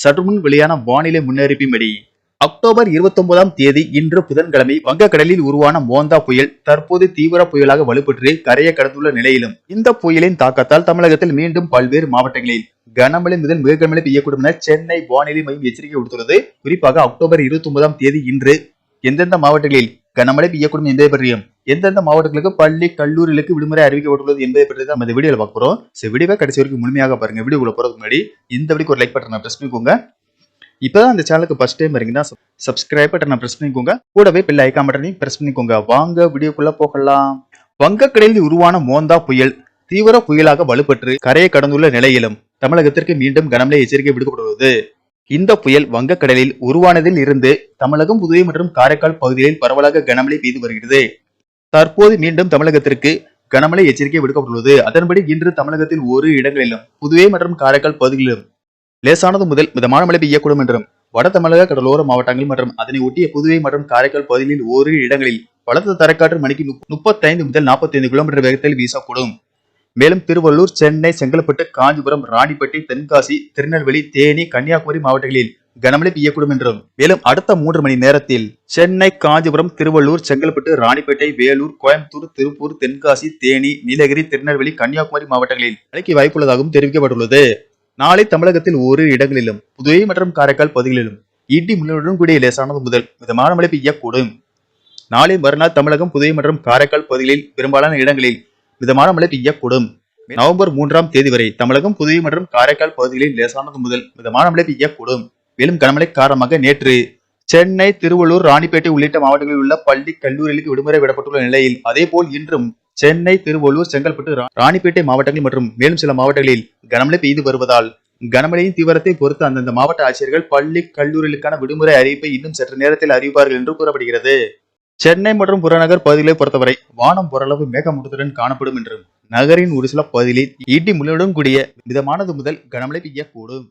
சற்றுமுன் வெளியான வானிலை முன்னறிவின்படி அக்டோபர் 29ஆம் தேதி இன்று புதன்கிழமை வங்கக்கடலில் உருவான மோந்தா புயல் தற்போது தீவிர புயலாக வலுப்பெற்று கரையை கடந்துள்ள நிலையிலும். இந்த புயலின் தாக்கத்தால் தமிழகத்தில் மீண்டும் பல்வேறு மாவட்டங்களில் கனமழை முதல் மிக பெய்யக்கூடும் என சென்னை வானிலை மையம் எச்சரிக்கை விடுத்துள்ளது. குறிப்பாக அக்டோபர் 29ஆம் தேதி இன்று எந்தெந்த மாவட்டங்களில் கனமழை பெய்யக்கூடும் என்பதை பற்றியும் எந்தெந்த மாவட்டங்களுக்கு பள்ளி கல்லூரிகளுக்கு விடுமுறை அறிவிக்கப்பட்டுள்ளது என்பதை பற்றி தான் நம்ம இந்த வீடியோவில் பார்க்க போகிறோம் ஸோ வீடியோவை கடைசி வரைக்கும் முழுமையாக பாருங்க. வீடியோக்குள்ள போறதுக்கு முன்னாடி இந்த வீடியோக்கு ஒரு லைக் பட்டனை ப்ரெஸ் பண்ணிக்கோங்க. இப்பதான் அந்த சேனலுக்கு ஃபஸ்ட் டைம் வரீங்கன்னா சப்ஸ்கிரைப் பட்டனை ப்ரெஸ் பண்ணிக்கோங்க. கூடவே பில் ஐக்கான் பட்டனையும் ப்ரெஸ் பண்ணிக்கோங்க. வாங்க வீடியோக்குள்ள போகலாம். வங்கக்கடலில் உருவான மோந்தா புயல் தீவிர புயலாக வலுப்பெற்று கரையை கடந்துள்ள நிலையிலும் தமிழகத்திற்கு மீண்டும் கனமழை எச்சரிக்கை விடுக்கப்படுவது இந்த புயல் வங்கக்கடலில் உருவானதில் இருந்து தமிழகம் புதுவை மற்றும் காரைக்கால் பகுதிகளில் பரவலாக கனமழை பெய்து வருகிறது. தற்போது மீண்டும் தமிழகத்திற்கு கனமழை எச்சரிக்கை விடுக்கப்பட்டுள்ளது. அதன்படி இன்று தமிழகத்தில் ஒரு இடங்களிலும் புதுவை மற்றும் காரைக்கால் பகுதிகளிலும் லேசானது முதல் மிதமான மழை பெய்யக்கூடும் என்றும் வட தமிழக கடலோர மாவட்டங்கள் மற்றும் அதனை ஒட்டிய புதுவை மற்றும் காரைக்கால் பகுதிகளில் ஒரு இடங்களில் பலத்த தரைக்காற்று மணிக்கு முப்பத்தைந்து முதல் நாற்பத்தைந்து கிலோமீட்டர் வேகத்தில் வீசக்கூடும். மேலும் திருவள்ளூர் சென்னை செங்கல்பட்டு காஞ்சிபுரம் ராணிப்பேட்டை தென்காசி திருநெல்வேலி தேனி கன்னியாகுமரி மாவட்டங்களில் கனமழை பெய்யக்கூடும் என்றும் மேலும் அடுத்த மூன்று மணி நேரத்தில் சென்னை காஞ்சிபுரம் திருவள்ளூர் செங்கல்பட்டு ராணிப்பேட்டை வேலூர் கோயம்புத்தூர் திருப்பூர் தென்காசி தேனி நீலகிரி திருநெல்வேலி கன்னியாகுமரி மாவட்டங்களில் மழைக்கு வாய்ப்புள்ளதாகவும் தெரிவிக்கப்பட்டுள்ளது. நாளை தமிழகத்தில் ஓரிரு இடங்களிலும் புதுவை மற்றும் காரைக்கால் பகுதிகளிலும் இடி மின்னலுடன் கூடிய லேசானது முதல் மிதமான மழை பெய்யக்கூடும். நாளை மறுநாள் தமிழகம் புதுவை மற்றும் காரைக்கால் பகுதிகளில் பெரும்பாலான இடங்களில் மிதமான மழை பெய்யக்கூடும். நவம்பர் மூன்றாம் தேதி வரை தமிழகம் புதுவை மற்றும் காரைக்கால் பகுதிகளில் லேசானது முதல் மிதமான மழை பெய்யக்கூடும். மேலும் கனமழை காரணமாக நேற்று சென்னை திருவள்ளூர் ராணிப்பேட்டை உள்ளிட்ட மாவட்டங்களில் உள்ள பள்ளி கல்லூரிகளுக்கு விடுமுறை விடப்பட்டுள்ள நிலையில் அதேபோல் இன்றும் சென்னை திருவள்ளூர் செங்கல்பட்டு ராணிப்பேட்டை மாவட்டங்கள் மற்றும் மேலும் சில மாவட்டங்களில் கனமழை பெய்து வருவதால் கனமழையின் தீவிரத்தை பொறுத்து அந்தந்த மாவட்ட ஆட்சியர்கள் பள்ளி கல்லூரிகளுக்கான விடுமுறை அறிவிப்பை இன்னும் சற்று நேரத்தில் அறிவிப்பார்கள் என்று கூறப்படுகிறது. சென்னை மற்றும் புறநகர் பகுதிகளை பொறுத்தவரை வானம் ஓரளவு மேகமூட்டத்துடன் காணப்படும் என்றும் நகரின் ஒரு சில பகுதிகளில் இடி முழுவதும் கூடிய மிதமானது முதல் கனமழை பெய்யக்கூடும்.